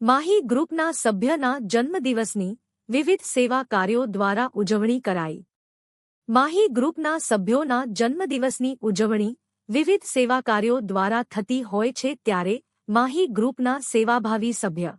માહી ગ્રુપના સભ્યના જન્મદિવસની વિવિધ સેવા કાર્યો દ્વારા ઉજવણી કરાઈ. માહી ગ્રુપના સભ્યોના જન્મદિવસની ઉજવણી વિવિધ સેવા કાર્યો દ્વારા થતી હોય છે ત્યારે માહી ગ્રુપના સેવાભાવી સભ્ય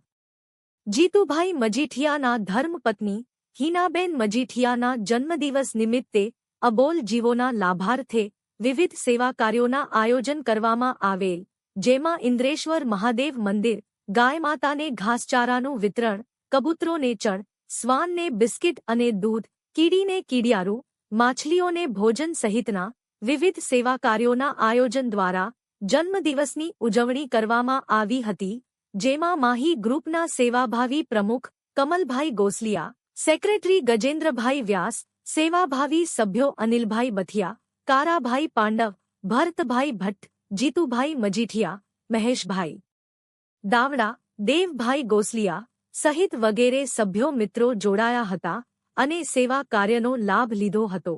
જીતુભાઈ મજીઠિયાના ધર્મપત્ની હિનાબેન મજીઠિયાના જન્મદિવસ નિમિત્તે અબોલ જીવોના લાભાર્થે વિવિધ સેવા કાર્યોના આયોજન કરવામાં આવેલ, જેમાં ઇન્દ્રેશ્વર મહાદેવ મંદિર ગાય માતાને ઘાસચારાનું વિતરણ, કબૂતરોને ચણ શ્વાનને બિસ્કિટ અને દૂધ, કીડીને કીડિયારું, માછલીઓને ભોજન સહિતના વિવિધ સેવા કાર્યોના આયોજન દ્વારા જન્મદિવસની ઉજવણી કરવામાં આવી હતી, જેમાં માહી ગ્રુપના સેવાભાવી પ્રમુખ કમલભાઈ ગોસલિયા, સેક્રેટરી ગજેન્દ્રભાઈ વ્યાસ, સેવાભાવી સભ્યો અનિલભાઈ બથિયા, કારાભાઈ પાંડવ, ભરતભાઈ ભટ્ટ, જીતુભાઈ મજીઠિયા, મહેશભાઈ દાવડા, દેવભાઈ ગોસલિયા સહિત વગેરે સભ્યો મિત્રો જોડાયા હતા અને સેવા કાર્યનો લાભ લીધો હતો.